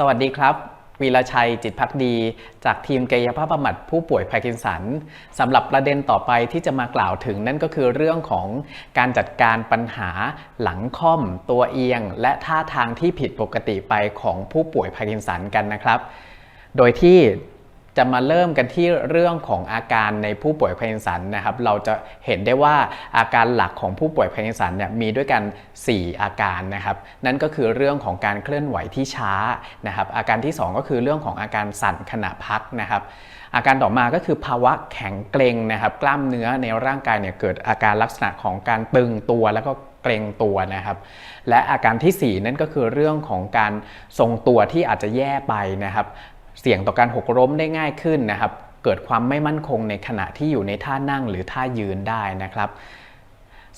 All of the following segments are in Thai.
สวัสดีครับ วีรชัยจิตพักดี จากทีมกายภาพบำบัดผู้ป่วยพาร์กินสันสำหรับประเด็นต่อไปที่จะมากล่าวถึงนั่นก็คือเรื่องของการจัดการปัญหาหลังค่อม ตัวเอียง และท่าทางที่ผิดปกติไปของผู้ป่วยพาร์กินสันกันนะครับ โดยที่ จะมาเริ่มกันที่เรื่องของอาการในผู้ป่วยพาร์กินสันนะครับ เราจะเห็นได้ว่าอาการหลักของผู้ป่วยพาร์กินสันเนี่ยมีด้วยกัน 4 อาการนะครับ นั่นก็คือเรื่องของการเคลื่อนไหวที่ช้านะครับ อาการที่ 2 ก็คือเรื่องของอาการสั่นขณะพักนะครับ อาการต่อมาก็คือภาวะแข็งเกร็งนะครับ กล้ามเนื้อในร่างกายเนี่ยเกิดอาการลักษณะของการตึงตัวแล้วก็เกร็งตัวนะครับ และอาการทีสี่ 4 นั่นก็คือเรื่องของการทรงตัวที่อาจจะแย่ไปนะครับ เสี่ยงต่อการหกล้มได้ง่ายขึ้นนะครับ เกิดความไม่มั่นคงในขณะที่อยู่ในท่านั่งหรือท่ายืนได้นะครับ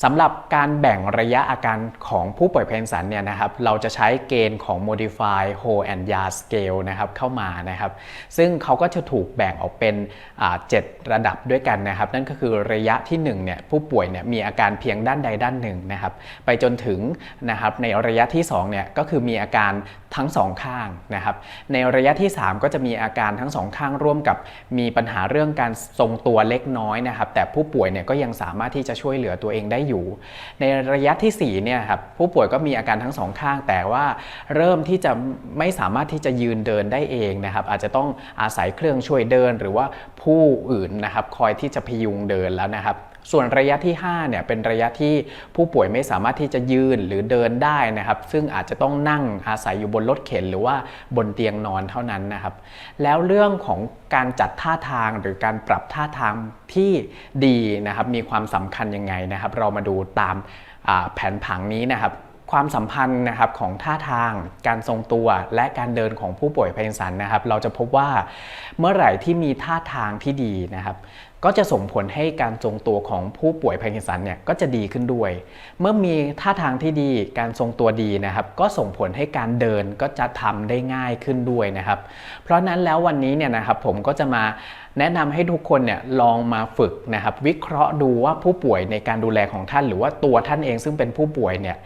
สำหรับการแบ่งระยะอาการของผู้ป่วยเพนสันเนี่ยนะครับเราจะใช้เกณฑ์ของ Modify Whole and Yard Scale นะครับเข้ามานะครับ ซึ่งเขาก็จะถูกแบ่งออกเป็นเจ็ดระดับด้วยกันนะครับ นั่นก็คือระยะที่1เนี่ยผู้ป่วยเนี่ยมีอาการเพียงด้านใดด้านหนึ่งนะครับ ไปจนถึงนะครับในระยะที่2เนี่ยก็คือมีอาการทั้งสองข้างนะครับ ในระยะที่ 3 ก็จะมีอาการทั้งสองข้างร่วมกับมีปัญหาเรื่องการทรงตัวเล็กน้อยนะครับ แต่ผู้ป่วยเนี่ยก็ยังสามารถที่จะช่วยเหลือตัวเองได้อยู่ ในระยะที่4เนี่ยครับผู้ป่วยก็มีอาการทั้งสองข้าง แต่ว่าเริ่มที่จะไม่สามารถที่จะยืนเดินได้เองนะครับ อาจจะต้องอาศัยเครื่องช่วยเดิน หรือว่าผู้อื่นนะครับคอยที่จะพยุงเดินแล้วนะครับ ส่วนระยะที่5เนี่ยเป็นระยะที่ผู้ป่วยไม่สามารถที่จะยืนหรือเดินได้นะครับ ซึ่งอาจจะต้องนั่งอาศัยอยู่บนรถเข็นหรือว่าบนเตียงนอนเท่านั้นนะครับ แล้วเรื่องของการจัดท่าทางหรือการปรับท่าทางที่ดีนะครับ มีความสำคัญยังไงนะครับ เรามาดูตามแผนผังนี้นะครับความสัมพันธ์นะครับของท่าทางการทรงตัวและการเดินของผู้ป่วยพาร์กินสันนะครับ เราจะพบว่าเมื่อไหร่ที่มีท่าทางที่ดีนะครับ ก็จะส่งผลให้การทรงตัวของผู้ป่วยพาร์กินสันเนี่ยก็จะดีขึ้นด้วย เมื่อมีท่าทางที่ดีการทรงตัวดีนะครับ ก็ส่งผลให้การเดินก็จะทำได้ง่ายขึ้นด้วยนะครับ เพราะนั้นแล้ววันนี้เนี่ยนะครับผมก็จะมาแนะนำให้ทุกคนเนี่ยลองมาฝึกนะครับ วิเคราะห์ดูว่าผู้ป่วยในการดูแลของท่าน หรือว่าตัวท่านเองซึ่งเป็นผู้ป่วยเนี่ย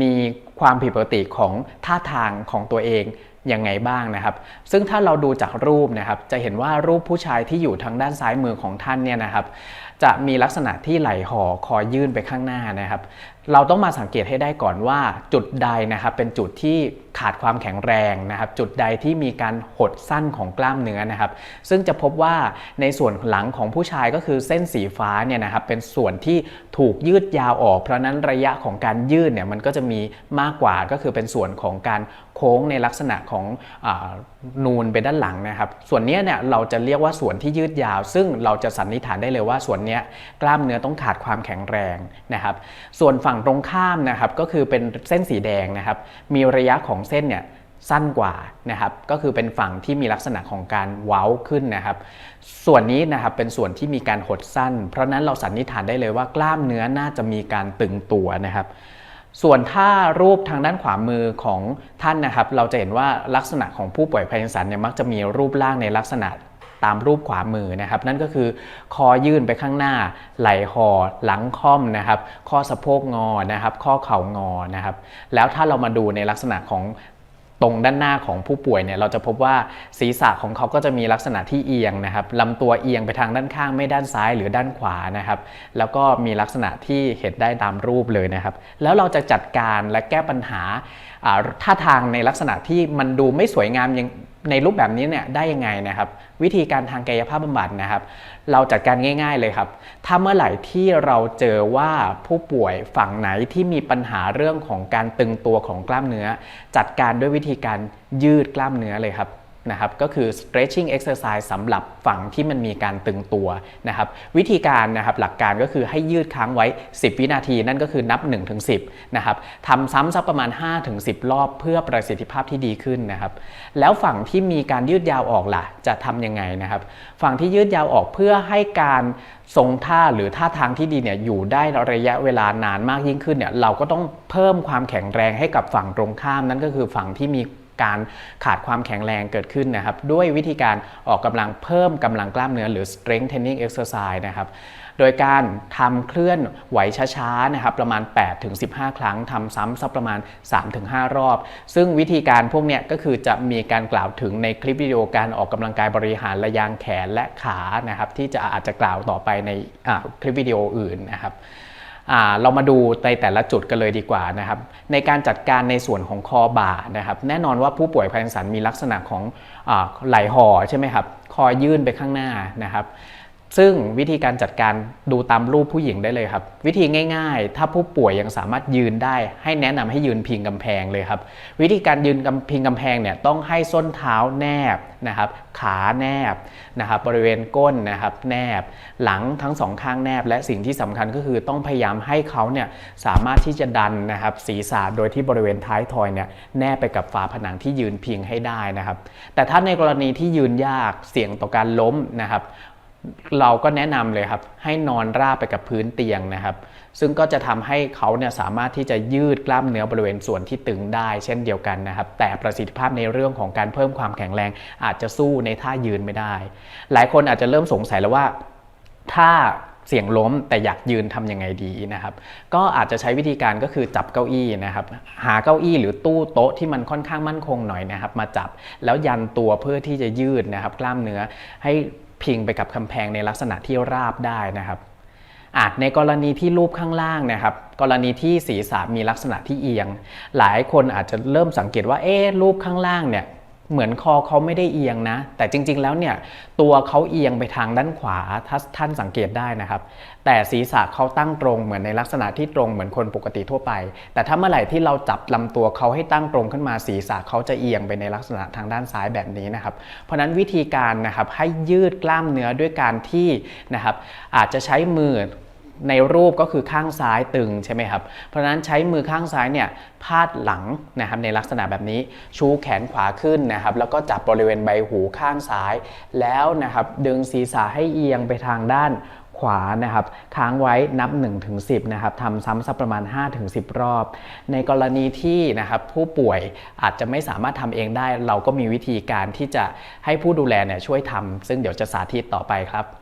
มีความผิดปกติของท่าทางของตัวเอง ยังไงบ้างนะครับ ซึ่งถ้าเราดูจากรูปนะครับ จะเห็นว่ารูปผู้ชายที่อยู่ทางด้านซ้ายมือของท่านเนี่ยนะครับ จะมีลักษณะที่ไหลห่อคอยื่นไปข้างหน้านะครับเราต้องมาสังเกตให้ได้ก่อนว่า จุดใดนะครับเป็นจุดที่ขาดความแข็งแรงนะครับ จุดใดที่มีการหดสั้นของกล้ามเนื้อนะครับ ซึ่งจะพบว่าในส่วนหลังของผู้ชายก็คือเส้นสีฟ้าเนี่ยนะครับเป็นส่วนที่ถูกยืดยาวออก เพราะนั้นระยะของการยืดเนี่ยมันก็จะมีมากกว่าก็คือเป็นส่วนของการโค้งในลักษณะของอนูนไปด้านหลังนะครับ ส่วนนี้เนี่ยเราจะเรียกว่าส่วนที่ยืดยาว ซึ่งเราจะสันนิษฐานได้เลยว่าส่วนนี้กล้ามเนื้อต้องขาดความแข็งแรงนะครับ ส่วนฝั่ั่งตรงข้ามนะครับก็คือเป็นเส้นสีแดงนะครับ มีระยะของเส้นเนี่ยสั้นกว่านะครับก็คือเป็นฝั่งที่มีลักษณะของการเว้าขึ้นนะครับ ส่วนนี้นะครับเป็นส่วนที่มีการหดสั้น เพราะนั้นเราสันนิษฐานได้เลยว่ากล้ามเนื้อน่าจะมีการตึงตัวนะครับ ส่วนถ้ารูปทางด้านขวามือของท่านนะครับ เราจะเห็นว่าลักษณะของผู้ป่วยพาร์กินสันเนี่ยมักจะมีรูปร่างในลักษณะ ตามรูปขวามือนะครับ นั่นก็คือคอยื่นไปข้างหน้า ไหล่หอหลังค่อมนะครับ ข้อสะโพกงอนะครับ ข้อเข่างอนะครับ แล้วถ้าเรามาดูในลักษณะของตรงด้านหน้าของผู้ป่วยเนี่ยเราจะพบว่าศีรษะของเขาก็จะมีลักษณะที่เอียงนะครับลำตัวเอียงไปทางด้านข้างไม่ด้านซ้ายหรือด้านขวานะครับ แล้วก็มีลักษณะที่เห็นได้ตามรูปเลยนะครับ แล้วเราจะจัดการและแก้ปัญหาท่าทางในลักษณะที่มันดูไม่สวยงามยังในรูปแบบนี้เนี่ยได้ยังไงนะครับ วิธีการทางกายภาพบำบัดนะครับ เราจัดการง่าย ๆเลยครับ ถ้าเมื่อไหร่ที่เราเจอว่าผู้ป่วยฝั่งไหนที่มีปัญหาเรื่องของการตึงตัวของกล้ามเนื้อ จัดการด้วยวิธีการยืดกล้ามเนื้อเลยครับ นะครับก็คือ stretching exercise สำหรับฝั่งที่มันมีการตึงตัวนะครับวิธีการนะครับหลักการก็คือให้ยืดค้างไว้ 10 วินาทีนั่นก็คือนับ 1-10ถึงนะครับทำซ้ำสักประมาณ 5-10 รอบเพื่อประสิทธิภาพที่ดีขึ้นนะครับแล้วฝั่งที่มีการยืดยาวออกล่ะจะทำยังไงนะครับฝั่งที่ยืดยาวออกเพื่อให้การทรงท่าหรือท่าทางที่ดีเนี่ยอยู่ได้ระยะเวลานานมากยิ่งขึ้นเนี่ยเราก็ต้องเพิ่มความแข็งแรงให้กับฝั่งตรงข้ามนั่นก็คือฝั่งที่มี การขาดความแข็งแรงเกิดขึ้นนะครับ ด้วยวิธีการออกกำลังเพิ่มกำลังกล้ามเนื้อหรือ strength training exercise นะครับโดยการทำเคลื่อนไหวช้าๆนะครับประมาณ 8-15ครั้งทำซ้ำสักประมาณ 3-5 รอบ ซึ่งวิธีการพวกเนี้ยก็คือจะมีการกล่าวถึงในคลิปวิดีโอการออกกำลังกายบริหารระยางแขนและขานะครับที่จะอาจจะกล่าวต่อไปในคลิปวิดีโออื่นนะครับ เรามาดูในแต่ละจุดกันเลยดีกว่านะครับ ในการจัดการในส่วนของคอบ่านะครับ แน่นอนว่าผู้ป่วยพาร์กินสันมีลักษณะของอไหลห่อใช่ไหมครับ คอยื่นไปข้างหน้านะครับ ซึ่งวิธีการจัดการดูตามรูปผู้หญิงได้เลยครับ วิธีง่าย ๆ ถ้าผู้ป่วยยังสามารถยืนได้ ให้แนะนำให้ยืนพิงกำแพงเลยครับ วิธีการยืนพิงกำแพงเนี่ยต้องให้ส้นเท้าแนบนะครับ ขาแนบนะครับบริเวณก้นนะครับ แนบหลังทั้งสองข้างแนบ และสิ่งที่สำคัญก็คือต้องพยายามให้เขาเนี่ยสามารถที่จะดันนะครับ ศีรษะโดยที่บริเวณท้ายทอยเนี่ยแนบไปกับฝาผนังที่ยืนพิงให้ได้นะครับ แต่ถ้าในกรณีที่ยืนยากเสี่ยงต่อการล้มนะครับ เราก็แนะนำเลยครับ ให้นอนราบไปกับพื้นเตียงนะครับ ซึ่งก็จะทำให้เขาเนี่ยสามารถที่จะยืดกล้ามเนื้อบริเวณส่วนที่ตึงได้ เช่นเดียวกันนะครับ แต่ประสิทธิภาพในเรื่องของการเพิ่มความแข็งแรง อาจจะสู้ในท่ายืนไม่ได้ หลายคนอาจจะเริ่มสงสัยแล้วว่าถ้าเสี่ยงล้มแต่อยากยืนทำยังไงดีนะครับ ก็อาจจะใช้วิธีการก็คือจับเก้าอี้นะครับ หาเก้าอี้หรือตู้โต๊ะที่มันค่อนข้างมั่นคงหน่อยนะครับ มาจับแล้วยันตัวเพื่อที่จะยืดนะครับ กล้ามเนื้อให้ พิงไปกับกำแพงในลักษณะที่ราบได้นะครับอาจในกรณีที่รูปข้างล่างนะครับ กรณีที่ศีรษะมีลักษณะที่เอียง หลายคนอาจจะเริ่มสังเกตว่าเอ๊ะรูปข้างล่างเนี่ย เหมือนคอเขาไม่ได้เอียงนะ แต่จริง ๆ แล้วเนี่ยตัวเขาเอียงไปทางด้านขวาถ้าท่านสังเกตได้นะครับ แต่ศีรษะเขาตั้งตรงเหมือนในลักษณะที่ตรงเหมือนคนปกติทั่วไป แต่ถ้าเมื่อไหร่ที่เราจับลำตัวเขาให้ตั้งตรงขึ้นมาศีรษะเขาจะเอียงไปในลักษณะทางด้านซ้ายแบบนี้นะครับ เพราะฉะนั้นวิธีการนะครับให้ยืดกล้ามเนื้อด้วยการที่นะครับอาจจะใช้มือ ในรูปก็คือข้างซ้ายตึงใช่ไหมครับ เพราะฉะนั้นใช้มือข้างซ้ายเนี่ยพาดหลังนะครับในลักษณะแบบนี้ ชูแขนขวาขึ้นนะครับ แล้วก็จับบริเวณใบหูข้างซ้าย แล้วนะครับดึงศีรษะให้เอียงไปทางด้านขวานะครับค้างไว้นับ 1-10ถึง10นะครับทำซ้ำสักประมาณ 5-10 รอบ ในกรณีที่นะครับผู้ป่วยอาจจะไม่สามารถทำเองได้ เราก็มีวิธีการที่จะให้ผู้ดูแลเนี่ยช่วยทำซึ่งเดี๋ยวจะสาธิตต่อไปครับ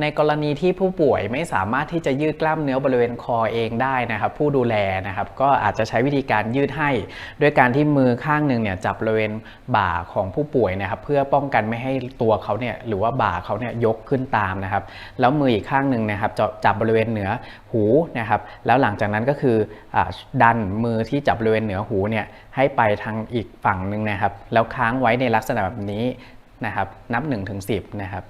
ในกรณีที่ผู้ป่วยไม่สามารถที่จะยืดกล้ามเนื้อบริเวณคอเองได้นะครับ ผู้ดูแลนะครับ ก็อาจจะใช้วิธีการยืดให้ด้วยการที่มือข้างหนึ่งเนี่ยจับบริเวณบ่าของผู้ป่วยนะครับ เพื่อป้องกันไม่ให้ตัวเขาเนี่ยหรือว่าบ่าเขาเนี่ยยกขึ้นตามนะครับ แล้วมืออีกข้างหนึ่งนะครับจะจับบริเวณเหนือหูนะครับ แล้วหลังจากนั้นก็คืออดันมือที่จับบริเวณเหนือหูเนี่ยให้ไปทางอีกฝั่งหนึ่งนะครับ แล้วค้างไว้ในลักษณะแบบนี้นะครับ นับ1-10ถึง10นะครับ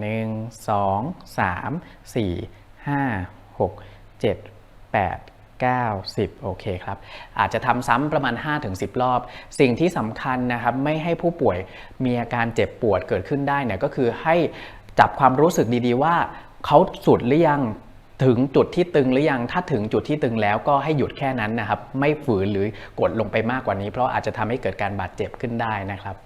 หนึ่งสองสามสี่ห้าหกเจ็ดแปดเก้าสิบโอเคครับ อาจจะทำซ้ำประมาณ 5-10 รอบ สิ่งที่สำคัญนะครับ ไม่ให้ผู้ป่วยมีอาการเจ็บปวดเกิดขึ้นได้เนี่ยก็คือให้จับความรู้สึกดีๆว่าเขาสุดหรือยังถึงจุดที่ตึงหรือยังถ้าถึงจุดที่ตึงแล้วก็ให้หยุดแค่นั้นนะครับ ไม่ฝืนหรือกดลงไปมากกว่านี้ เพราะอาจจะทำให้เกิดการบาดเจ็บขึ้นได้นะครับ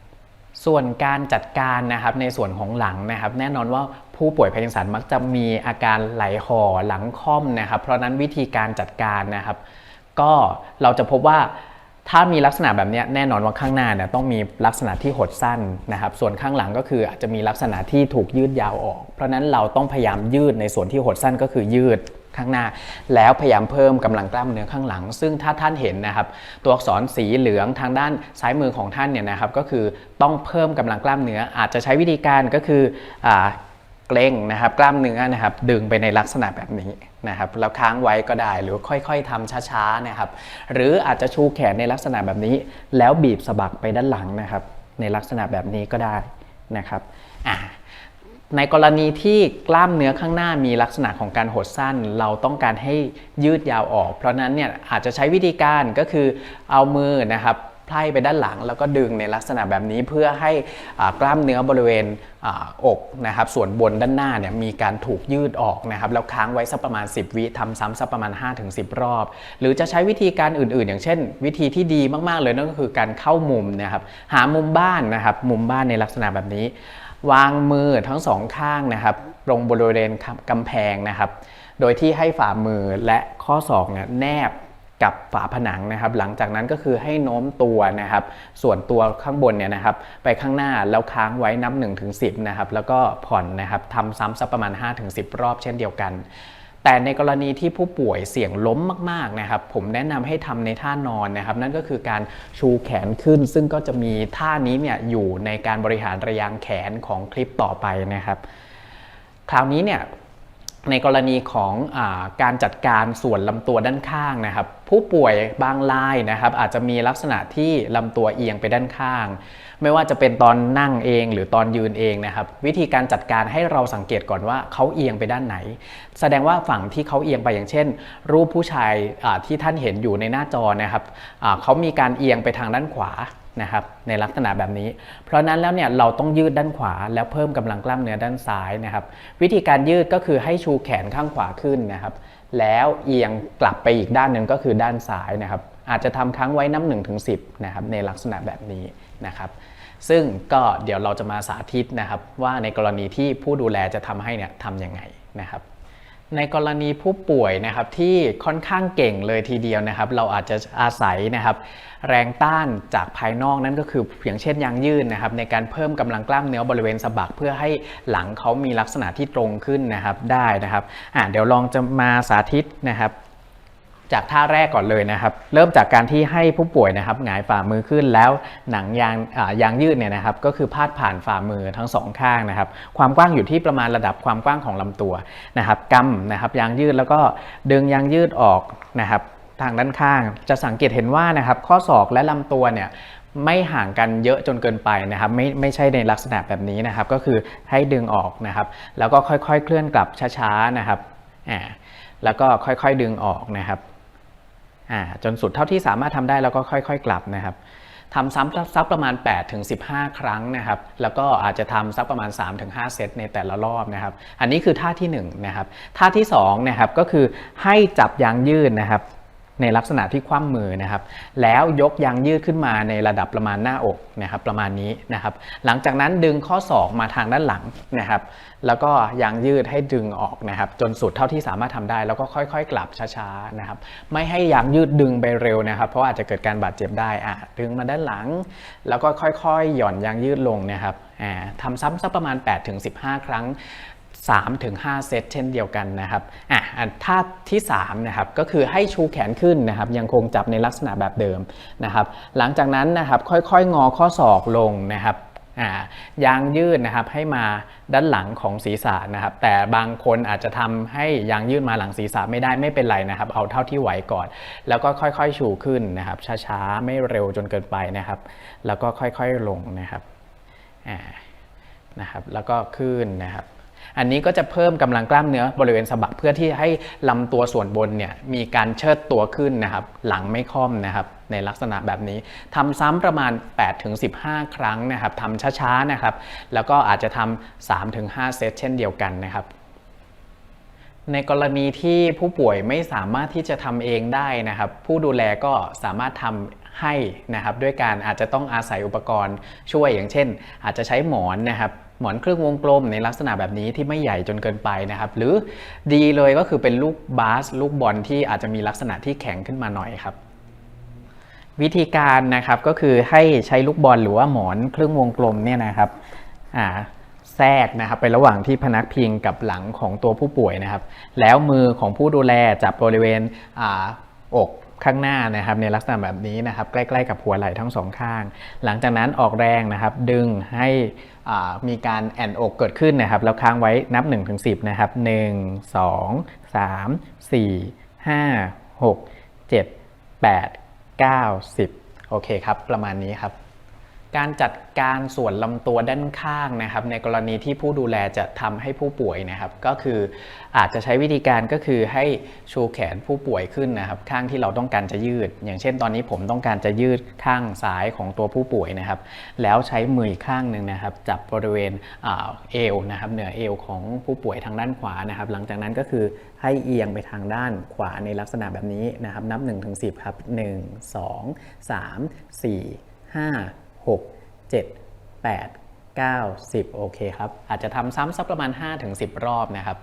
ส่วนการจัดการนะครับในส่วนของหลังนะครับแน่นอนว่าผู้ป่วยพาร์กินสันมักจะมีอาการไหลห่อหลังค่อมนะครับ เพราะนั้นวิธีการจัดการนะครับ ก็เราจะพบว่าถ้ามีลักษณะแบบนี้แน่นอนว่าข้างหน้าเนี่ยต้องมีลักษณะที่หดสั้นนะครับ ส่วนข้างหลังก็คืออาจจะมีลักษณะที่ถูกยืดยาวออก เพราะนั้นเราต้องพยายามยืดในส่วนที่หดสั้นก็คือยืด ข้างหน้า แล้วพยายามเพิ่มกำลังกล้ามเนื้อข้างหลัง ซึ่งถ้าท่านเห็นนะครับ ตัวอักษรสีเหลืองทางด้านซ้ายมือของท่านเนี่ยนะครับ ก็คือต้องเพิ่มกำลังกล้ามเนื้อ อาจจะใช้วิธีการก็คืออเกร็งนะครับ กล้ามเนื้อนะครับ ดึงไปในลักษณะแบบนี้นะครับแล้วค้างไว้ก็ได้หรือค่อยๆทำช้าๆนะครับ หรืออาจจะชูแขนในลักษณะแบบนี้ แล้วบีบสะบักไปด้านหลังนะครับ ในลักษณะแบบนี้ก็ได้นะครับอ่า ในกรณีที่กล้ามเนื้อข้างหน้ามีลักษณะของการหดสั้น เราต้องการให้ยืดยาวออก เพราะนั้นเนี่ยอาจจะใช้วิธีการก็คือเอามือนะครับไพร่ไปด้านหลังแล้วก็ดึงในลักษณะแบบนี้เพื่อให้กล้ามเนื้อบริเวณออกนะครับส่วนบนด้านหน้าเนี่ยมีการถูกยืดออกนะครับแล้วค้างไว้สักประมาณ 10 วิทำซ้ำสักประมาณ 5-10 รอบ หรือจะใช้วิธีการอื่นๆ อย่างเช่น วิธีที่ดีมากๆเลยนั่นก็คือการเข้ามุมนะครับหามุมบ้านนะครับมุมบ้านในลักษณะแบบนี้ วางมือทั้งสองข้างนะครับลงบริเวณกำแพงนะครับ โดยที่ให้ฝ่ามือและข้อศอกเนี่ยแนบกับฝาผนังนะครับ หลังจากนั้นก็คือให้โน้มตัวนะครับ ส่วนตัวข้างบนเนี่ยนะครับ ไปข้างหน้าแล้วค้างไว้นับ1ถึง10นะครับแล้วก็ผ่อนนะครับทำซ้ำสักประมาณ 5-10 รอบเช่นเดียวกัน แต่ในกรณีที่ผู้ป่วยเสี่ยงล้มมากๆนะครับผมแนะนำให้ทำในท่านอนนะครับ นั่นก็คือการชูแขนขึ้น ซึ่งก็จะมีท่านี้เนี่ยอยู่ในการบริหารระยางแขนของคลิปต่อไปนะครับ คราวนี้เนี่ย ในกรณีของอการจัดการส่วนลำตัวด้านข้างนะครับ ผู้ป่วยบางรายนะครับอาจจะมีลักษณะที่ลำตัวเอียงไปด้านข้าง ไม่ว่าจะเป็นตอนนั่งเองหรือตอนยืนเองนะครับ วิธีการจัดการให้เราสังเกตก่อนว่าเขาเอียงไปด้านไหน แสดงว่าฝั่งที่เขาเอียงไปอย่างเช่น รูปผู้ชายที่ท่านเห็นอยู่ในหน้าจอนะครับเขามีการเอียงไปทางด้านขวา นะครับในลักษณะแบบนี้ เพราะนั้นแล้วเนี่ยเราต้องยืดด้านขวาแล้วเพิ่มกำลังกล้ามเนื้อด้านซ้ายนะครับ วิธีการยืดก็คือให้ชูแขนข้างขวาขึ้นนะครับ แล้วเอียงกลับไปอีกด้านหนึ่งก็คือด้านซ้ายนะครับ อาจจะทำครั้งไว้น้ำหนึ่งถึงสินะครับในลักษณะแบบนี้นะครับ ซึ่งก็เดี๋ยวเราจะมาสาธิตนะครับว่าในกรณีที่ผู้ดูแลจะทำให้เนี่ยทำยังไงนะครับ ในกรณีผู้ป่วยนะครับที่ค่อนข้างเก่งเลยทีเดียวนะครับ เราอาจจะอาศัยนะครับ แรงต้านจากภายนอกนั่นก็คืออย่างเช่นยางยืดนะครับ ในการเพิ่มกำลังกล้ามเนื้อบริเวณสะบักเพื่อให้หลังเขามีลักษณะที่ตรงขึ้นนะครับได้นะครับอะเดี๋ยวลองจะมาสาธิตนะครับ จากท่าแรกก่อนเลยนะครับ เริ่มจากการที่ให้ผู้ป่วยนะครับหงายฝ่ามือขึ้นแล้วหนังยางยางยืดเนี่ยนะครับก็คือพาดผ่านฝ่ามือทั้งสองข้างนะครับ ความกว้างอยู่ที่ประมาณระดับความกว้างของลำตัวนะครับกำนะครับยางยืดแล้วก็ดึงยางยืดออกนะครับทางด้านข้าง จะสังเกตเห็นว่านะครับข้อศอกและลำตัวเนี่ยไม่ห่างกันเยอะจนเกินไปนะครับ ไม่ไม่ใช่ในลักษณะแบบนี้นะครับ ก็คือให้ดึงออกนะครับ แล้วก็ค่อยๆ เคลื่อนกลับช้าๆนะครับอ่าแล้วก็ค่อยๆดึงออกนะครับ จนสุดเท่าที่สามารถทำได้แล้วก็ค่อย ๆ กลับนะครับทำซ้ำซักประมาณ 8 ถึง 15 ครั้งนะครับ แล้วก็อาจจะทำซักประมาณ 3 ถึง 5 เซตในแต่ละรอบนะครับ อันนี้คือท่าที่1นะครับ ท่าที่2นะครับก็คือให้จับยางยืดนะครับ ในลักษณะที่คว่ำมือนะครับ แล้วยกยางยืดขึ้นมาในระดับประมาณหน้าอกนะครับ ประมาณนี้นะครับ หลังจากนั้นดึงข้อศอกมาทางด้านหลังนะครับ แล้วก็ยางยืดให้ดึงออกนะครับ จนสุดเท่าที่สามารถทำได้ แล้วก็ค่อย ๆ กลับช้าๆนะครับ ไม่ให้ยางยืดดึงไปเร็วนะครับ เพราะอาจจะเกิดการบาดเจ็บได้อะดึงมาด้านหลัง แล้วก็ค่อยๆ หย่อนยางยืดลงนะครับอ่าทำซ้ำสักประมาณ 8-15 ครั้ง 3-5ถึง5เซตเช่นเดียวกันนะครับอะท่าที่3นะครับก็คือให้ชูแขนขึ้นนะครับยังคงจับในลักษณะแบบเดิมนะครับหลังจากนั้นนะครับค่อยๆ งอข้อศอกลงนะครับยางยืดนะครับให้มาด้านหลังของศีรษะนะครับ แต่บางคนอาจจะทำให้ยางยืดมาหลังศีรษะไม่ได้ไม่เป็นไรนะครับ เอาเท่าที่ไหวก่อน แล้วก็ค่อยๆชูขึ้นนะครับ ช้าๆไม่เร็วจนเกินไปนะครับ แล้วก็ค่อยๆลงนะครับนะครับ แล้วก็ขึ้นนะครับ อันนี้ก็จะเพิ่มกำลังกล้ามเนื้อบริเวณสะบักเพื่อที่ให้ลำตัวส่วนบนเนี่ยมีการเชิดตัวขึ้นนะครับ หลังไม่ค่อมนะครับในลักษณะแบบนี้ทำซ้ำประมาณ 8-15 ครั้งนะครับทำช้าๆนะครับ แล้วก็อาจจะทำ3-5 เซตเช่นเดียวกันนะครับในกรณีที่ผู้ป่วยไม่สามารถที่จะทำเองได้นะครับ ผู้ดูแลก็สามารถทำให้นะครับ ด้วยการอาจจะต้องอาศัยอุปกรณ์ช่วยอย่างเช่น อาจจะใช้หมอนนะครับ หมอนเครื่องวงกลมในลักษณะแบบนี้ที่ไม่ใหญ่จนเกินไปนะครับ หรือดีเลยก็คือเป็นลูกบาสลูกบอลที่อาจจะมีลักษณะที่แข็งขึ้นมาหน่อยครับวิธีการนะครับก็คือให้ใช้ลูกบอลหรือว่าหมอนเครื่องวงกลมเนี่ยนะครับแทรกนะครับไประหว่างที่พนักพิงกับหลังของตัวผู้ป่วยนะครับ แล้วมือของผู้ดูแลจับบริเวณออก ข้างหน้านะครับในลักษณะแบบนี้นะครับใกล้ๆกับหัวไหล่ทั้งสองข้าง หลังจากนั้นออกแรงนะครับดึงให้มีการแอนอกเกิดขึ้นนะครับแล้วค้างไว้นับ 1-10ถึง10นะครับ 1 2 3 4 5 6 7 8 9 10 โอเคครับ ประมาณนี้ครับ การจัดการส่วนลำตัวด้านข้างนะครับ ในกรณีที่ผู้ดูแลจะทำให้ผู้ป่วยนะครับ ก็คืออาจจะใช้วิธีการก็คือให้ชูแขนผู้ป่วยขึ้นนะครับ ข้างที่เราต้องการจะยืด อย่างเช่น ตอนนี้ผมต้องการจะยืดข้างซ้ายของตัวผู้ป่วยนะครับ แล้วใช้มือข้างหนึ่งนะครับ จับบริเวณอเอวนะครับ เหนือเอวของผู้ป่วยทางด้านขวานะครับ หลังจากนั้นก็คือให้เอียงไปทางด้านขวาในลักษณะแบบนี้นะครับ นับ1ถึง10ครับ1 2 3 4 5 6 7 8 9 10 โอเคครับ อาจจะทำซ้ำสักประมาณ 5-10 รอบนะครับ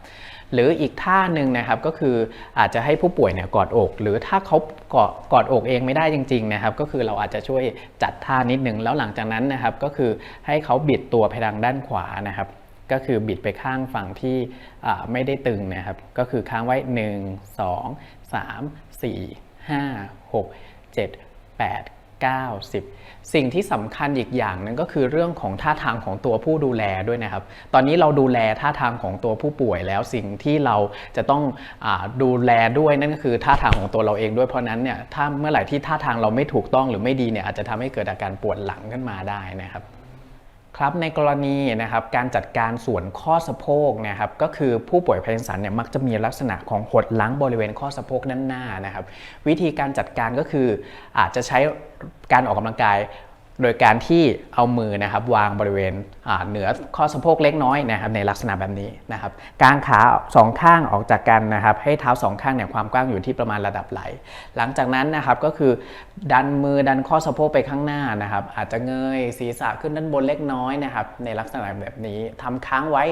หรืออีกท่าหนึ่งนะครับก็คืออาจจะให้ผู้ป่วยเนี่ยกอดอก หรือถ้าเขากอดกอดอกเองไม่ได้จริงๆนะครับ ก็คือเราอาจจะช่วยจัดท่านิดนึง แล้วหลังจากนั้นนะครับก็คือให้เขาบิดตัวไปทางด้านขวานะครับ ก็คือบิดไปข้างฝั่งที่ไม่ได้ตึงนะครับ ก็คือค้างไว้ 1 2 3 4 5 6 7 8 90 สิ่งที่สำคัญอีกอย่างหนึงก็คือเรื่องของท่าทางของตัวผู้ดูแลด้วยนะครับ ตอนนี้เราดูแลท่าทางของตัวผู้ป่วยแล้วสิ่งที่เราจะต้องอดูแลด้วยนั่นก็คือท่าทางของตัวเราเองด้วยเพราะฉะนั้นเนี่ยถ้าเมื่อไหร่ที่ท่าทางเราไม่ถูกต้องหรือไม่ดีเนี่ยอาจจะทำให้เกิดอาการปวดหลังขึ้นมาได้นะครับ ครับในกรณีนะครับการจัดการส่วนข้อสะโพกนะครับก็คือผู้ป่วยพาร์กินสันเนี่ยมักจะมีลักษณะของหดล้างบริเวณข้อสะโพกด้านหน้านะครับ วิธีการจัดการก็คืออาจจะใช้การออกกำลังกาย โดยการที่เอามือนะครับวางบริเวณเหนือข้อสะโพกเล็กน้อยนะครับในลักษณะแบบนี้นะครับกางขาสองข้างออกจากกันนะครับให้เท้าสองข้างเนี่ยความกว้างอยู่ที่ประมาณระดับไหล หลังจากนั้นนะครับก็คือดันมือดันข้อสะโพกไปข้างหน้านะครับอาจจะเงยศีรษะขึ้นด้านบนเล็กน้อยนะครับในลักษณะแบบนี้ทำค้างไว้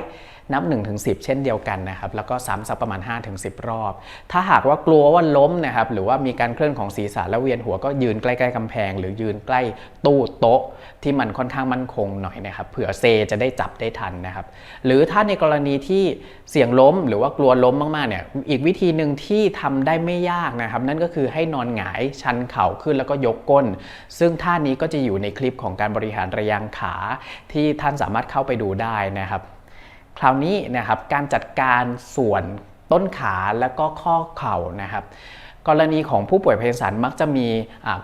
นับ 1-10 เช่นเดียวกันนะครับแล้วก็ซ้ำสักประมาณ 5-10 รอบ ถ้าหากว่ากลัวว่าล้มนะครับหรือว่ามีการเคลื่อนของศีรษะและเวียนหัวก็ยืนใกล้ๆกำแพง หรือยืนใกล้ตู้โต๊ะที่มันค่อนข้างมั่นคงหน่อยนะครับเผื่อเซจะได้จับได้ทันนะครับ หรือถ้าในกรณีที่เสี่ยงล้มหรือว่ากลัวล้มมากๆเนี่ยอีกวิธีหนึ่งที่ทำได้ไม่ยากนะครับ นั่นก็คือให้นอนหงายชันเข่าขึ้นแล้วก็ยกก้น ซึ่งท่านี้ก็จะอยู่ในคลิปของการบริหารระยางขาที่ท่านสามารถเข้าไปดูได้นะครับ คราวนี้นะครับการจัดการส่วนต้นขาและก็ข้อเข่านะครับ กรณีของผู้ป่วยเพาร์กินสันมักจะมี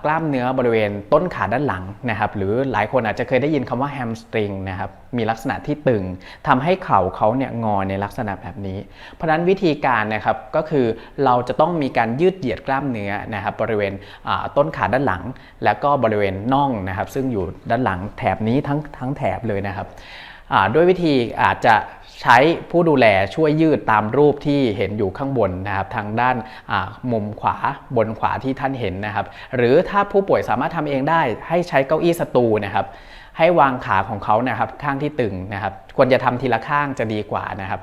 กล้ามเนื้อบริเวณต้นขาด้านหลังนะครับ หรือหลายคนอาจจะเคยได้ยินคำว่าแฮมสตริงนะครับ มีลักษณะที่ตึงทำให้เข่าเขาเนี่ยงอในลักษณะแบบนี้ เพราะฉะนั้นวิธีการนะครับก็คือเราจะต้องมีการยืดเหยียดกล้ามเนื้อนะครับบริเวณต้นขาด้านหลัง แล้วก็บริเวณน่องนะครับ ซึ่งอยู่ด้านหลังแถบนี้ทั้งทั้งแถบเลยนะครับด้วยวิธีอาจจะ ใช้ผู้ดูแลช่วยยืดตามรูปที่เห็นอยู่ข้างบนนะครับทางด้านมุมขวาบนขวาที่ท่านเห็นนะครับ หรือถ้าผู้ป่วยสามารถทำเองได้ให้ใช้เก้าอี้สตูนะครับให้วางขาของเขานะครับข้างที่ตึงนะครับควรจะทำทีละข้างจะดีกว่านะครับ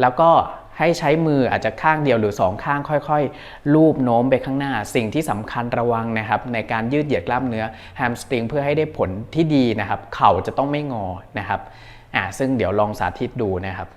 แล้วก็ให้ใช้มืออาจจะข้างเดียวหรือสองข้างค่อยๆ ลูบโน้มไปข้างหน้า สิ่งที่สำคัญระวังนะครับ ในการยืดเหยียดกล้ามเนื้อแฮมสตริงเพื่อให้ได้ผลที่ดีนะครับ เข่าจะต้องไม่งอนะครับ อ่าซึ่งเดี๋ยวลองสาธิตดูนะครับ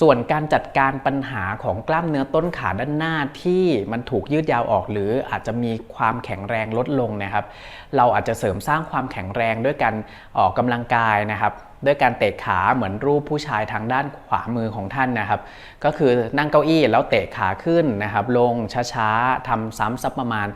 ส่วนการจัดการปัญหาของกล้ามเนื้อต้นขาด้านหน้าที่มันถูกยืดยาวออก หรืออาจจะมีความแข็งแรงลดลงนะครับ เราอาจจะเสริมสร้างความแข็งแรงด้วยการออกกำลังกายนะครับ ด้วยการเตะขาเหมือนรูปผู้ชายทางด้านขวามือของท่านนะครับ ก็คือนั่งเก้าอี้แล้วเตะขาขึ้นนะครับ ลงช้าๆทำซ้ำสักประมาณ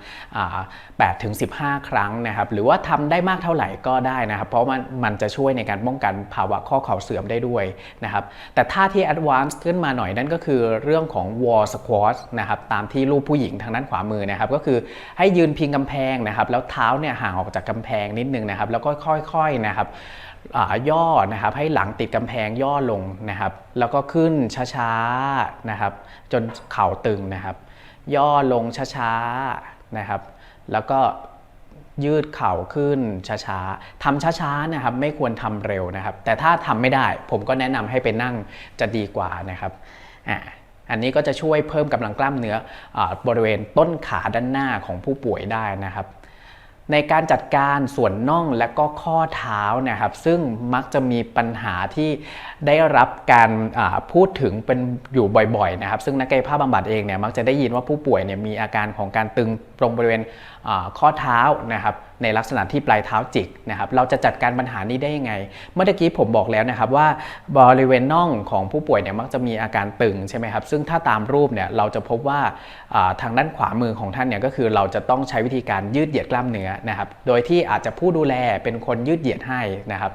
8ถึง15 ครั้งนะครับ หรือว่าทำได้มากเท่าไหร่ก็ได้นะครับ เพราะมันมันจะช่วยในการป้องกันภาวะข้อเข่าเสื่อมได้ด้วยนะครับ แต่ท่าที่ advanced ขึ้นมาหน่อยนั่นก็คือเรื่องของ wall squat นะครับ ตามที่รูปผู้หญิงทางด้านขวามือนะครับ ก็คือให้ยืนพิงกำแพงนะครับ แล้วเท้าเนี่ยห่างออกจากกำแพงนิดนึงนะครับ แล้วก็ค่อยๆนะครับ ย่อนะครับให้หลังติดกำแพงย่อลงนะครับ แล้วก็ขึ้นช้าๆนะครับ จนเข่าตึงนะครับ ย่อลงช้าๆนะครับ แล้วก็ยืดเข่าขึ้นช้าๆทำช้าๆนะครับ ไม่ควรทำเร็วนะครับ แต่ถ้าทำไม่ได้ผมก็แนะนำให้ไปนั่งจะดีกว่านะครับอ่าอันนี้ก็จะช่วยเพิ่มกำลังกล้ามเนื้ออบริเวณต้นขาด้านหน้าของผู้ป่วยได้นะครับ ในการจัดการส่วนน่องและก็ข้อเท้านะครับซึ่งมักจะมีปัญหาที่ได้รับการพูดถึงเป็นอยู่บ่อยๆนะครับ ซึ่งนักกายภาพบำบัดเองเนี่ยมักจะได้ยินว่าผู้ป่วยเนี่ยมีอาการของการตึง ตรงบริเวณข้อเท้านะครับในลักษณะที่ปลายเท้าจิกนะครับเราจะจัดการปัญหานี้ได้ยังไง เมื่อกี้ผมบอกแล้วนะครับว่าบริเวณน่องของผู้ป่วยเนี่ยมักจะมีอาการตึงใช่ไหมครับซึ่งถ้าตามรูปเนี่ยเราจะพบว่าทางด้านขวามือของท่านเนี่ยก็คือเราจะต้องใช้วิธีการยืดเหยียดกล้ามเนื้อนะครับโดยที่อาจจะผู้ดูแลเป็นคนยืดเหยียดให้นะครับ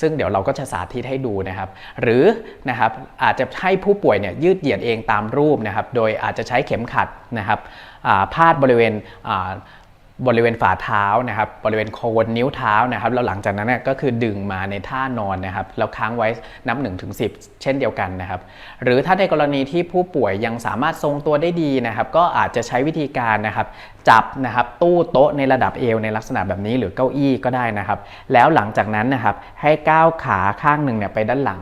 ซึ่งเดี๋ยวเราก็จะสาธิตให้ดูนะครับ หรือนะครับอาจจะให้ผู้ป่วยเนี่ยยืดเหยียดเองตามรูปนะครับ โดยอาจจะใช้เข็มขัดนะครับ พาดบริเวณบริเวณฝ่าเท้านะครับ บริเวณโคนนิ้วเท้านะครับ แล้วหลังจากนั้นก็คือดึงมาในท่านอนนะครับ แล้วค้างไว้นับ1นถึงสิเช่นเดียวกันนะครับ หรือถ้าในกรณีที่ผู้ป่วยยังสามารถทรงตัวได้ดีนะครับ ก็อาจจะใช้วิธีการนะครับ จับนะครับตู้โต๊ะในระดับเอวในลักษณะแบบนี้หรือเก้าอี้ก็ได้นะครับ แล้วหลังจากนั้นนะครับให้ก้าวขาข้างหนึ่งเนี่ยไปด้านหลัง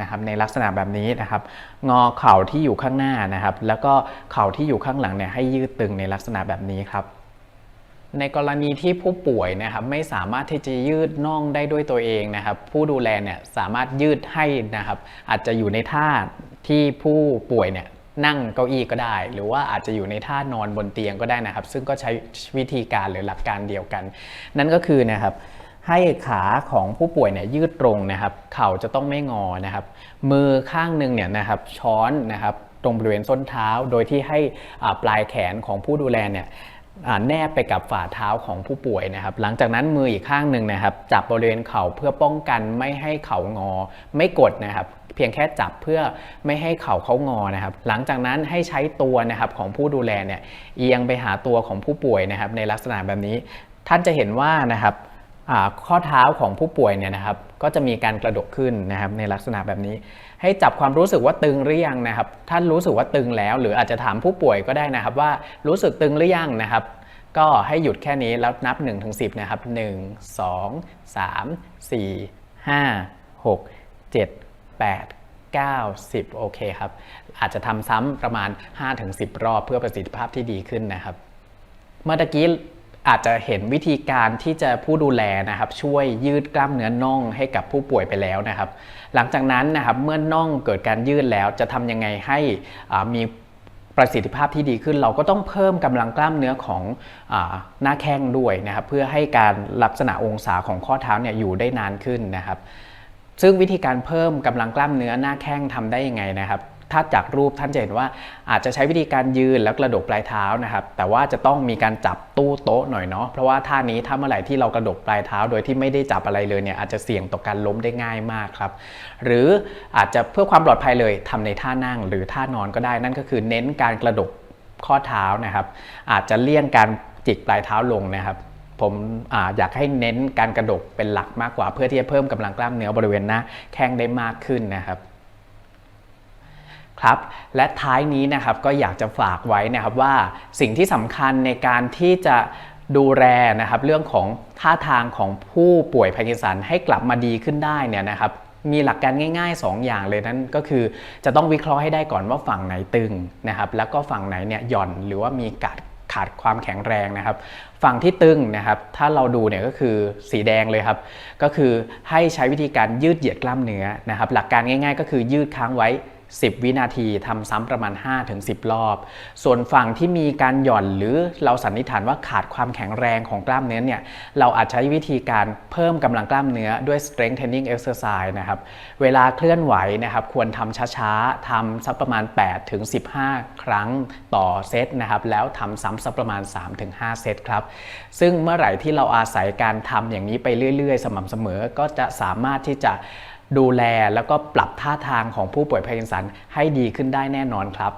นะครับในลักษณะแบบนี้นะครับงอเข่าที่อยู่ข้างหน้านะครับ แล้วก็เข่าที่อยู่ข้างหลังเนี่ยให้ยืดตึงในลักษณะแบบนี้ครับในกรณีที่ผู้ป่วยนะครับไม่สามารถที่จะยืดน่องได้ด้วยตัวเองนะครับ ผู้ดูแลเนี่ยสามารถยืดให้นะครับ อาจจะอยู่ในท่าที่ผู้ป่วยเนี่ยนั่งเก้าอี้ก็ได้ หรือว่าอาจจะอยู่ในท่านอนบนเตียงก็ได้นะครับ ซึ่งก็ใช้วิธีการหรือหลักการเดียวกัน นั่นก็คือนะครับ ให้ขาของผู้ป่วยเนี่ยยืดตรงนะครับ เข่าจะต้องไม่งอนะครับ มือข้างหนึ่งเนี่ยนะครับช้อนนะครับตรงบริเวณส้นเท้า โดยที่ให้ปลายแขนของผู้ดูแลเนี่ยแนบไปกับฝ่าเท้าของผู้ป่วยนะครับ หลังจากนั้นมืออีกข้างหนึ่งนะครับ จับบริเวณเข่าเพื่อป้องกันไม่ให้เข่างอ ไม่กดนะครับ เพียงแค่จับเพื่อไม่ให้เข่าเขางอนะครับ หลังจากนั้นให้ใช้ตัวนะครับของผู้ดูแลเนี่ยเอียงไปหาตัวของผู้ป่วยนะครับ ในลักษณะแบบนี้ ท่านจะเห็นว่านะครับ ข้อเท้าของผู้ป่วยเนี่ยนะครับก็จะมีการกระดกขึ้นนะครับในลักษณะแบบนี้ ให้จับความรู้สึกว่าตึงหรือยังนะครับ ท่านรู้สึกว่าตึงแล้ว หรืออาจจะถามผู้ป่วยก็ได้นะครับ ว่ารู้สึกตึงหรือยังนะครับ ก็ให้หยุดแค่นี้แล้วนับ1นถึงสินะครับ 1 2 3 4 5 6 7 8 9 10 โอเคครับ อาจจะทำซ้ำประมาณ 5-10 รอบเพื่อประสิทธิภาพที่ดีขึ้นนะครับ เมื่อกี้ อาจจะเห็นวิธีการที่จะผู้ดูแลนะครับช่วยยืดกล้ามเนื้อน่องให้กับผู้ป่วยไปแล้วนะครับ หลังจากนั้นนะครับเมื่อน่องเกิดการยืดแล้วจะทำยังไงให้มีประสิทธิภาพที่ดีขึ้นเราก็ต้องเพิ่มกำลังกล้ามเนื้อของอหน้าแข้งด้วยนะครับ เพื่อให้การลักษณะองศาของข้อเท้าเนี่ยอยู่ได้นานขึ้นนะครับ ซึ่งวิธีการเพิ่มกำลังกล้ามเนื้อหน้าแข้งทำได้ยังไงนะครับ ถ้าจากรูปท่านจะเห็นว่าอาจจะใช้วิธีการยืนแล้วกระดกปลายเท้านะครับ แต่ว่าจะต้องมีการจับตู้โต๊ะหน่อยเนาะ เพราะว่าท่านี้ถ้าเมื่อไหร่ที่เรากระดกปลายเท้า โดยที่ไม่ได้จับอะไรเลยเนี่ยอาจจะเสี่ยงต่อการล้มได้ง่ายมากครับ หรืออาจจะเพื่อความปลอดภัยเลยทำในท่านั่ง หรือท่านอนก็ได้ นั่นก็คือเน้นการกระดกข้อเท้านะครับ อาจจะเลี่ยงการจิกปลายเท้าลงนะครับผมออยากให้เน้นการกระดกเป็นหลักมากกว่า เพื่อที่จะเพิ่มกำลังกล้ามเนื้อบริเวณหน้าแข้งได้มากขึ้นนะครับ ครับและท้ายนี้นะครับก็อยากจะฝากไว้นะครับว่าสิ่งที่สำคัญในการที่จะดูแลนะครับเรื่องของท่าทางของผู้ป่วยพาร์กินสันให้กลับมาดีขึ้นได้เนี่ยนะครับมีหลักการง่าย ๆ 2 อย่างเลยนั่นก็คือจะต้องวิเคราะห์ให้ได้ก่อนว่าฝั่งไหนตึงนะครับแล้วก็ฝั่งไหนเนี่ยหย่อนหรือว่ามีการขาดความแข็งแรงนะครับ ฝั่งที่ตึงนะครับถ้าเราดูเนี่ยก็คือสีแดงเลยครับ ก็คือให้ใช้วิธีการยืดเหยียดกล้ามเนื้อนะครับ หลักการง่าย ๆ ก็คือยืดค้างไว้ 10 วินาทีทำซ้ำประมาณ 5-10 รอบ ส่วนฝั่งที่มีการหย่อนหรือเราสันนิษฐานว่าขาดความแข็งแรงของกล้ามเนื้อเนี่ยเราอาจใช้วิธีการเพิ่มกำลังกล้ามเนื้อด้วย strength training exercise นะครับเวลาเคลื่อนไหวนะครับควรทำช้าๆทำสักประมาณ 8-15 ครั้งต่อเซตนะครับแล้วทำซ้ำสักประมาณ 3-5 เซตครับซึ่งเมื่อไหร่ที่เราอาศัยการทำอย่างนี้ไปเรื่อย ๆ สม่ำเสมอก็จะสามารถที่จะ ดูแลแล้วก็ปรับท่าทางของผู้ป่วยพาร์กินสันให้ดีขึ้นได้แน่นอนครับ